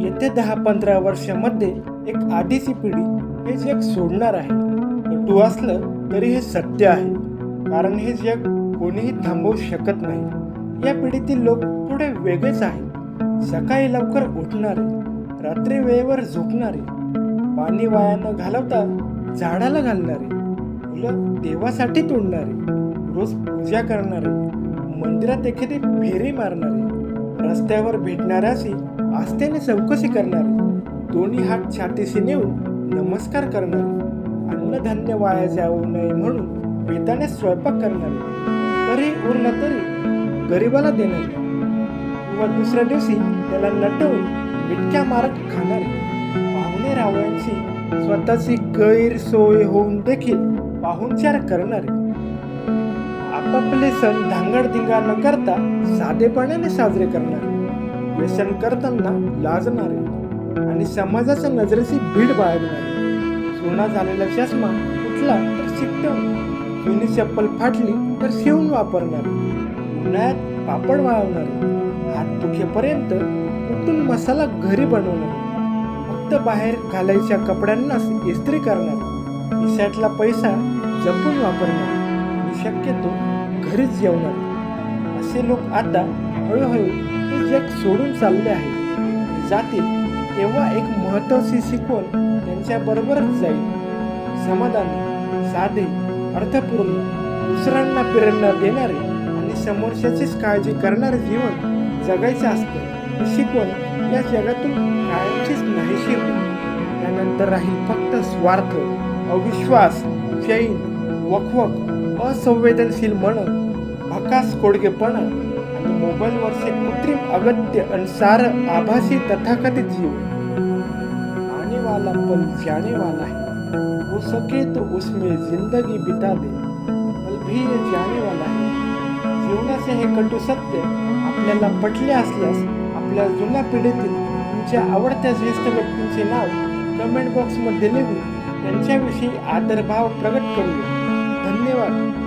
येत्या दहा पंधरा वर्षामध्ये एक आधीची पिढी हे जग सोडणार आहे. कटू असलं तरी हे सत्य आहे. कारण हे जग कोणीही थांबवू शकत नाही. या पिढीतील लोक थोडे वेगळेच आहेत. सकाळी लवकर उठणारे रात्री वेळेवर झोपणारे पाणी वाया न घालवता झाडाला घालणारे फुलं देवासाठी तोडणारे रोज पूजा करणारे मंदिरात एखादी फेरी मारणारे रस्त्यावर भेटणाऱ्याशी आस्थेने चौकशी करणार दोन्ही हात छातीशी नेऊन नमस्कार करणार अन्नधान्य वाया जाऊ नये म्हणून बेताने स्वयंपाक करणार तरी उरलं तरी गरिबाला देणार किंवा दुसऱ्या दिवशी त्याला नटवून मिटक्या मारत खाणार पाहुणे रावळ्यांची स्वतःची गैरसोय होऊन देखील पाहुणचार करणारे. आपापले सण धांगडधिंगा न करता साधेपणाने साजरे करणारे. व्यसन करताना लाजणारे आणि समाजाच्या नजरेची भीड बाळगणारे. सोना झालेला चष्मा उठला तर शिकवणे जुनी चप्पल फाटली तर शिवून वापरणारे. उन्हाळ्यात पापड वाळवणारे. हात दुखेपर्यंत उठून मसाला घरी बनवणारे. फक्त बाहेर घालायच्या कपड्यांनाच इस्त्री करणार. खिशातला पैसा जपून वापरणार. शक्यतो घरीच जेवणार. असे लोक आता हळूहळू हे जग सोडून चालले आहे. जातील तेव्हा एक महत्वाची शिकवण त्यांच्या बरोबरच जाईल. समाधानी साधे अर्थपूर्ण दुसऱ्यांना प्रेरणा देणारे आणि समोरच्याचीच काळजी करणारे जीवन जगायचं असतं. ही शिकवण या जगातून कायमचीच नाहीशी होईल. त्यानंतर राहील फक्त स्वार्थ अविश्वास चैन वखवक असंवेदनशील मन भकास कोडगेपणा आणि मोबाईलवरचे कृत्रिम अगत्य आणि आभासी तथाकथित जीव. आने वाला पल जाने वाला है हो सके तो उसमें जिंदगी बिता दे. पल भी ये जाने वाला है जीवनाचे हे कटू सत्य आपल्याला पटले असल्यास आपल्या जुन्या पिढीतील तुमच्या आवडत्या ज्येष्ठ व्यक्तींचे नाव कमेंट बॉक्समध्ये लिहून त्यांच्याविषयी आदरभाव प्रकट करूया. धन्यवाद.